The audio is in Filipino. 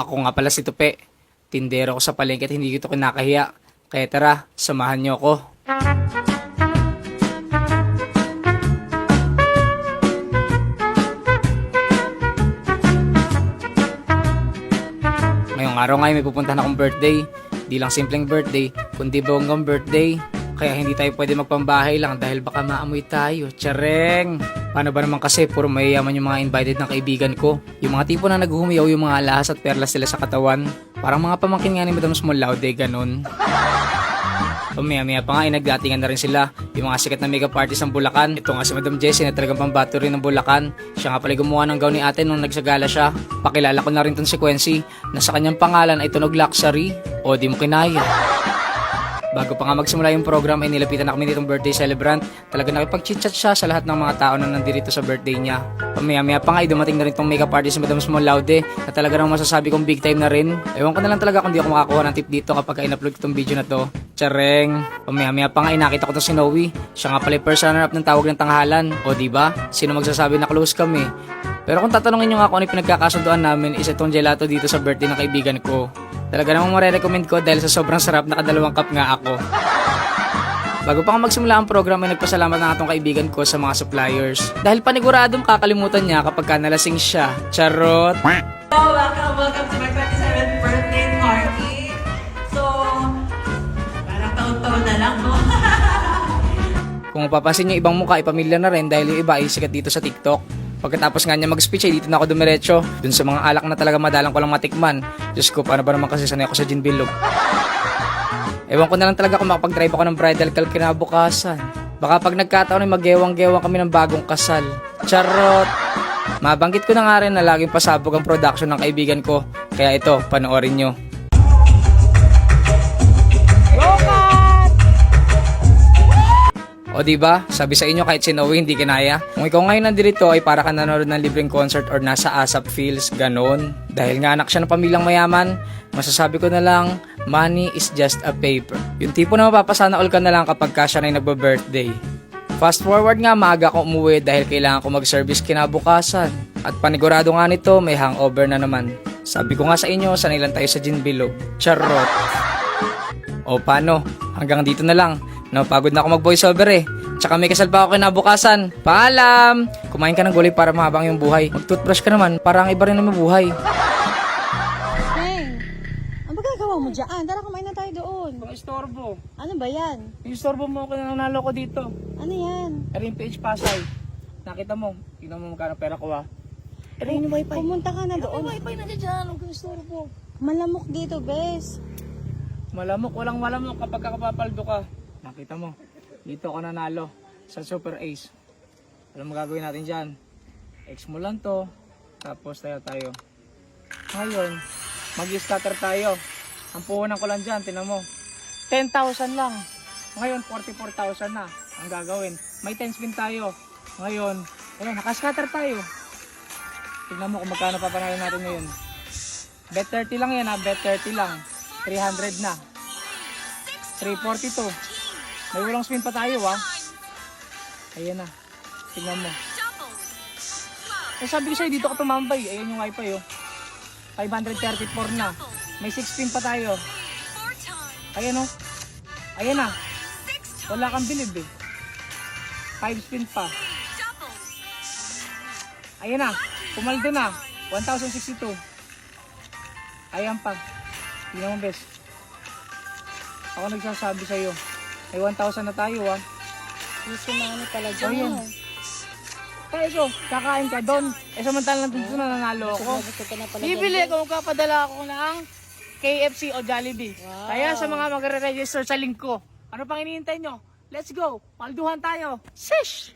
Ako nga pala si Tupe. Tindero ko sa palengke at hindi ko kinakahiya. Kaya tara, samahan niyo ako. Ngayong araw nga ay may pupuntahan akong birthday. Di lang simpleng birthday, kundi bonggang birthday. Kaya hindi tayo pwede magpambahay lang dahil baka maamoy tayo. Tsareng! Paano ba naman kasi puro mayayaman yung mga invited ng kaibigan ko? Yung mga tipo na naghuhumiyaw yung mga alahas at perlas sila sa katawan. Parang mga pamangkin nga ni Madam Small Laude, ganun. Pamaya-maya pa nga ay nagdatingan na rin sila yung mga sikat na makeup artist ng Bulacan. Ito nga si Madam Jessie na talagang pambato rin ng Bulacan. Siya nga pala gumawa ng gown ni ate nung nagsagala siya. Pakilala ko na rin tong si Quincy na sa kanyang pangalan ay tunog luxury o di mo kinaya. Bago pa nga magsimula yung program ay nilapitan na kami nitong birthday celebrant. Talaga nakipag-chit-chat siya sa lahat ng mga tao na nandito sa birthday niya. Pamaya-maya pa nga ay dumating na rin tong makeup artist si Madam Small Laude na talaga nang masasabi kong big time na rin. Ewan ko na lang talaga kung di ako makakuha ng tip dito kapag in-upload ko tong video na to. Tsareng! Pamaya-maya pa nga ay nakita ko to si Noe. Siya nga pala yung first runner-up ng tawag ng tanghalan. O di ba? Sino magsasabi na close kami? Pero kung tatanungin nyo nga kung ano yung pinagkakasunduan namin is itong gelato dito sa birthday ng kaibigan ko. Talaga namang marerecommend ko dahil sa sobrang sarap nakadalawang cup nga ako. Bago pa nga magsimula ang program ay nagpasalamat ng atong kaibigan ko sa mga suppliers. Dahil paniguradong kakalimutan niya kapag ka nalasing siya. Charot! Hello, welcome, welcome to my 27th birthday party. So, parang taon-taon na lang, no? Kung mapapansin niyo ibang mukha ay pamilya na rin dahil yung iba ay sikat dito sa TikTok. Pagkatapos nga niya mag-speech ay dito na ako dumiretso. Dun sa mga alak na talaga madalang ko lang matikman. Diyos ko, paano ba naman kasi sanay ako sa gin bilog? Ewan ko na lang talaga kung makapag-drive ako ng bridal car kinabukasan. Baka pag nagkataon ay maggewang-gewang kami ng bagong kasal. Charot! Mabanggit ko na nga rin na laging pasabog ang production ng kaibigan ko. Kaya ito, panoorin nyo. O di? Sabi sa inyo kahit si Noe hindi kinaya. Kung ikaw ngayon nandito ay para ka nanonood ng libreng concert or nasa ASAP Feels, ganon. Dahil nga anak siya ng pamilyang mayaman, masasabi ko na lang, money is just a paper. Yung tipo na mapapasana all ka na lang kapag ka siya na yung nagba-birthday. Fast forward nga, maaga akong umuwi dahil kailangan ko mag-service kinabukasan. At panigurado nga nito, may hangover na naman. Sabi ko nga sa inyo, sanay lang tayo sa gin bilog. Charot. O paano? Hanggang dito na lang. Napagod na ako mag voiceover eh. Tsaka may kasal pa ako kinabukasan. Paalam! Kumain ka ng gulay para mahabang yung buhay. Mag-toothbrush ka naman para ang iba rin naman buhay. Hey, ang magagawa mo dyan? Tara, kumain na tayo doon. Mga istorbo. Ano ba yan? Yung istorbo mo ako na nanalo ko dito. Ano yan? Eri yung PH Pasay. Nakita mo. Tingnan mo magkano pera ko ah. Eri yung wifi. Pumunta ka na doon. wifi na dyan. Huwag kang istorbo. Malamok dito, bes. Malamok, walang malamok kapag kakapapaldo ka. Nakita mo, dito ka nanalo sa Super Ace. Alam mo gagawin natin dyan? X mo lang to, tapos tayo tayo. Ngayon, mag-scatter tayo. Ang puhunan ko lang dyan, tinan mo. 10,000 lang. Ngayon, 44,000 na ang gagawin. May 10 spin tayo. Ngayon, ayun, nakascatter tayo. Tingnan mo kung magkano papanalo natin ngayon. Bet 30 lang yan ha, bet 30 lang. 300 na. 342. May walang spin pa tayo ha. Ayan na. Tingnan mo. Eh sabi ko sa'yo, dito ka tumambay. Ayan yung wifi oh. 534 na. May 6 spin pa tayo. Ayan oh. Ayan na. Wala kang bilib eh. 5 spin pa. Ayan na. Pumaldo na. 1,062. Ayan pa. Tingnan mo best. Ako nagsasabi sa'yo. May 1,000 na tayo ah. Gusto na ano talaga. Oh, yan. Kaya ito, kakain ka doon. Eh samantalang dito na nanalo ako. Pala. Bibili ko, magpapadala ako ng KFC o Jollibee. Wow. Kaya sa mga magre-register sa link ko, ano pang hinihintay nyo? Let's go! Palduhan tayo! Shish!